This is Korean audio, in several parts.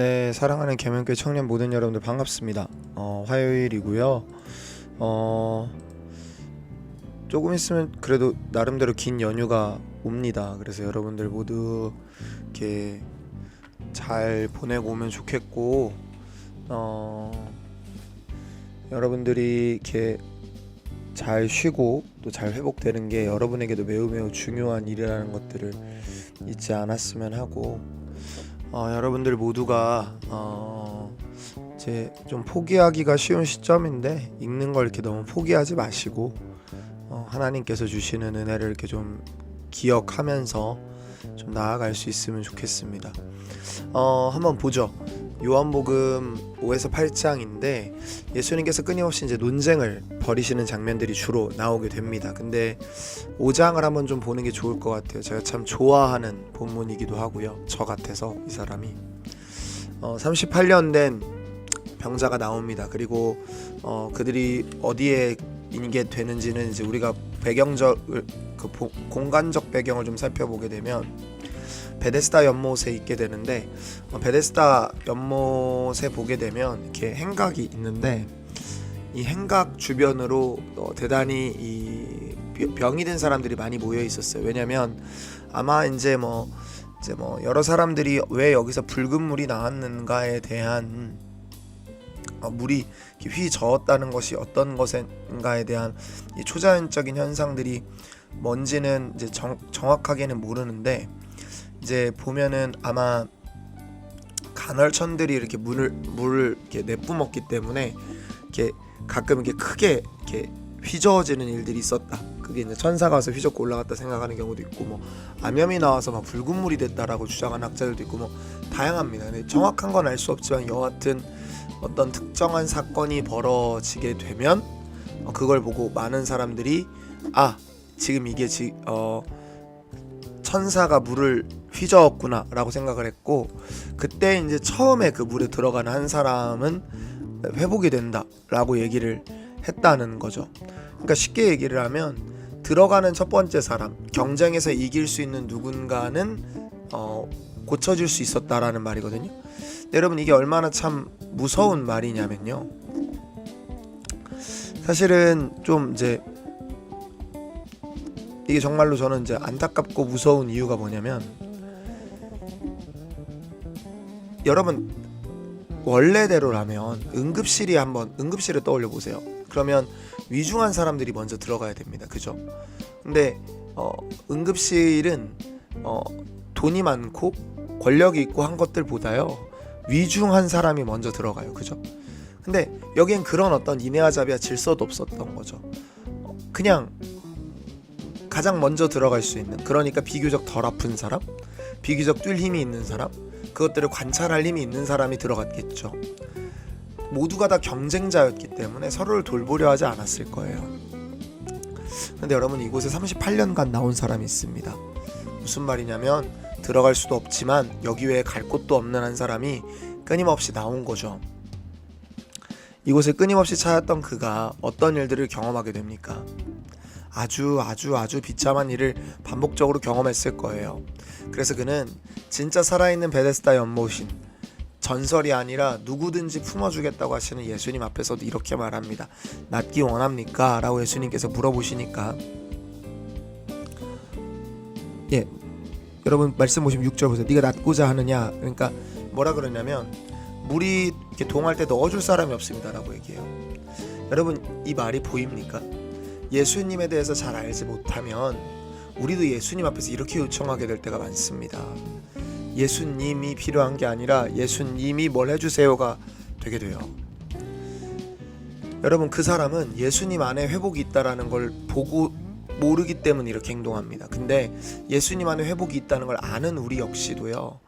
네, 사랑하는 개명교회 청년 모든 여러분들 반갑습니다. 어, 화요일이고요. 어, 조금 있으면 그래도 나름대로 긴 연휴가 옵니다. 그래서 여러분들 모두 이렇게 잘 보내고 오면 좋겠고, 어, 여러분들이 이렇게 잘 쉬고 또 잘 회복되는 게 여러분에게도 매우 매우 중요한 일이라는 것들을 잊지 않았으면 하고, 어, 여러분들 모두가 어, 이제 좀 포기하기가 쉬운 시점인데 읽는 걸 이렇게 너무 포기하지 마시고 어, 하나님께서 주시는 은혜를 이렇게 좀 기억하면서 좀 나아갈 수 있으면 좋겠습니다. 어, 한번 보죠. 요한복음 5에서 8장인데 예수님께서 끊임없이 이제 논쟁을 벌이시는 장면들이 주로 나오게 됩니다. 근데 5장을 한번 좀 보는 게 좋을 것 같아요. 제가 참 좋아하는 본문이기도 하고요. 저 같아서 이 사람이 어, 38년 된 병자가 나옵니다. 그리고 어, 그들이 어디에 있게 되는지는 이제 우리가 배경적 그 보- 공간적 배경을 좀 살펴보게 되면 베데스다 연못에 있게 되는데 어, 베데스다 연못에 보게 되면 이렇게 행각이 있는데 이 행각 주변으로 어, 대단히 이 비- 병이 든 사람들이 많이 모여 있었어요. 왜냐면 아마 이제 뭐 이제 뭐 여러 사람들이 왜 여기서 붉은 물이 나왔는가에 대한 어, 물이 휘 저었다는 것이 어떤 것인가에 대한 이 초자연적인 현상들이 뭔지는 이제 정, 정확하게는 모르는데 이제 보면은 아마 간헐천들이 이렇게 물을 물을 이렇게 내뿜었기 때문에 이렇게 가끔 이렇게 크게 이렇게 휘저어지는 일들이 있었다. 그게 이제 천사가 와서 휘젓고 올라갔다 생각하는 경우도 있고 뭐 암염이 나와서 막 붉은 물이 됐다라고 주장하는 학자들도 있고 뭐 다양합니다. 근데 정확한 건 알 수 없지만 여하튼 어떤 특정한 사건이 벌어지게 되면 어, 그걸 보고 많은 사람들이 아 지금 이게 지, 어, 천사가 물을 휘저었구나 라고 생각을 했고 그때 이제 처음에 그 물에 들어가는 한 사람은 회복이 된다 라고 얘기를 했다는 거죠. 그러니까 쉽게 얘기를 하면 들어가는 첫 번째 사람 경쟁에서 이길 수 있는 누군가는 어, 고쳐질 수 있었다라는 말이거든요. 여러분 이게 얼마나 참 무서운 말이냐면요. 사실은 좀 이제 이게 정말로 저는 이제 안타깝고 무서운 이유가 뭐냐면 여러분 원래대로라면 응급실이 한번 응급실을 떠올려 보세요. 그러면 위중한 사람들이 먼저 들어가야 됩니다. 그죠? 근데 어, 응급실은 어, 돈이 많고 권력이 있고 한 것들보다요 위중한 사람이 먼저 들어가요. 그죠? 근데 여기엔 그런 어떤 이네아자비아 질서도 없었던 거죠. 어, 그냥 가장 먼저 들어갈 수 있는 그러니까 비교적 덜 아픈 사람, 비교적 뛸 힘이 있는 사람, 그것들을 관찰할 힘이 있는 사람이 들어갔겠죠. 모두가 다 경쟁자였기 때문에 서로를 돌보려 하지 않았을 거예요. 근데 여러분 이곳에 38년간 나온 사람이 있습니다. 무슨 말이냐면 들어갈 수도 없지만 여기 외에 갈 곳도 없는 한 사람이 끊임없이 나온 거죠. 이곳을 끊임없이 찾았던 그가 어떤 일들을 경험하게 됩니까? 아주 아주 아주 비참한 일을 반복적으로 경험했을 거예요. 그래서 그는 진짜 살아있는 베데스다 연못인 전설이 아니라 누구든지 품어주겠다고 하시는 예수님 앞에서도 이렇게 말합니다. 낫기 원합니까? 라고 예수님께서 물어보시니까 예 여러분 말씀 보시면 6절 보세요. 네가 낫고자 하느냐? 그러니까 뭐라 그러냐면 물이 이렇게 동할 때 넣어줄 사람이 없습니다라고 얘기해요. 여러분 이 말이 보입니까? 예수님에 대해서 잘 알지 못하면 우리도 예수님 앞에서 이렇게 요청하게 될 때가 많습니다. 예수님이 필요한 게 아니라 예수님이 뭘 해주세요가 되게 돼요. 여러분 그 사람은 예수님 안에 회복이 있다라는 걸 보고 모르기 때문에 이렇게 행동합니다. 근데 예수님 안에 회복이 있다는 걸 아는 우리 역시도요.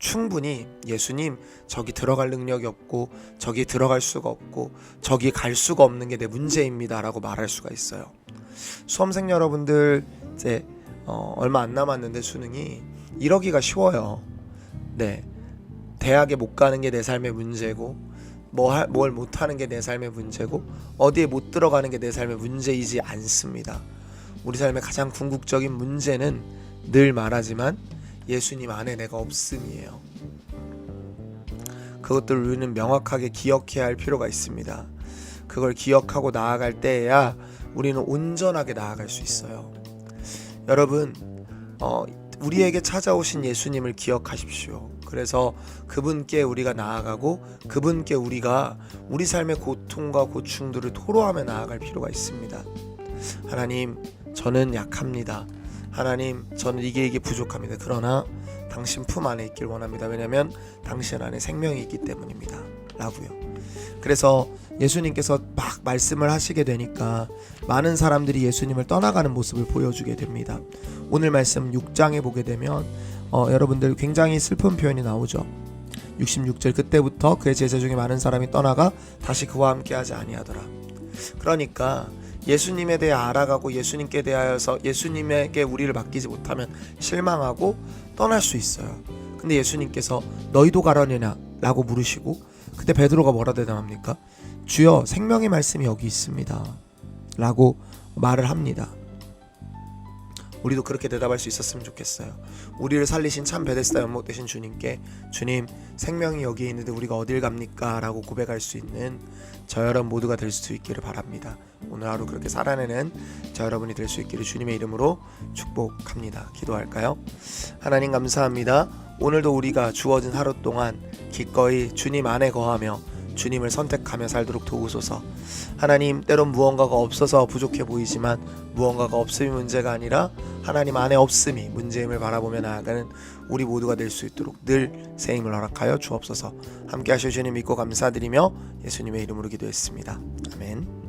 충분히 예수님 저기 들어갈 능력이 없고 저기 들어갈 수가 없고 저기 갈 수가 없는 게 내 문제입니다라고 말할 수가 있어요. 수험생 여러분들 이제 어, 얼마 안 남았는데 수능이 이러기가 쉬워요. 네. 대학에 못 가는 게 내 삶의 문제고 뭐뭘 못하는 게 내 삶의 문제고 어디에 못 들어가는 게 내 삶의 문제이지 않습니다. 우리 삶의 가장 궁극적인 문제는 늘 말하지만 예수님 안에 내가 없음이에요. 그것들을 우리는 명확하게 기억해야 할 필요가 있습니다. 그걸 기억하고 나아갈 때에야 우리는 온전하게 나아갈 수 있어요. 여러분, 어, 우리에게 찾아오신 예수님을 기억하십시오. 그래서 그분께 우리가 나아가고 그분께 우리가 우리 삶의 고통과 고충들을 토로하며 나아갈 필요가 있습니다. 하나님, 저는 약합니다. 하나님, 저는 이게 이게 부족합니다. 그러나 당신 품 안에 있길 원합니다. 왜냐하면 당신 안에 생명이 있기 때문입니다. 라고요. 그래서 예수님께서 막 말씀을 하시게 되니까 많은 사람들이 예수님을 떠나가는 모습을 보여주게 됩니다. 오늘 말씀 6장에 보게 되면 어, 여러분들 굉장히 슬픈 표현이 나오죠. 66절 그때부터 그의 제자 중에 많은 사람이 떠나가 다시 그와 함께하지 아니하더라. 그러니까 예수님에 대해 알아가고 예수님께 대하여서 예수님에게 우리를 맡기지 못하면 실망하고 떠날 수 있어요. 근데 예수님께서 너희도 가려느냐 라고 물으시고 그때 베드로가 뭐라 대답합니까? 주여 생명의 말씀이 여기 있습니다. 라고 말을 합니다. 우리도 그렇게 대답할 수 있었으면 좋겠어요. 우리를 살리신 참 베데스다 연못 되신 주님께 주님 생명이 여기에 있는데 우리가 어딜 갑니까? 라고 고백할 수 있는 저 여러분 모두가 될 수 있기를 바랍니다. 오늘 하루 그렇게 살아내는 저 여러분이 될 수 있기를 주님의 이름으로 축복합니다. 기도할까요? 하나님 감사합니다. 오늘도 우리가 주어진 하루 동안 기꺼이 주님 안에 거하며 주님을 선택하며 살도록 도우소서. 하나님 때론 무언가가 없어서 부족해 보이지만 무언가가 없음이 문제가 아니라 하나님 안에 없음이 문제임을 바라보며 나아가는 우리 모두가 될 수 있도록 늘새 힘을 허락하여 주옵소서. 함께 하셔 주님 믿고 감사드리며 예수님의 이름으로 기도했습니다. 아멘.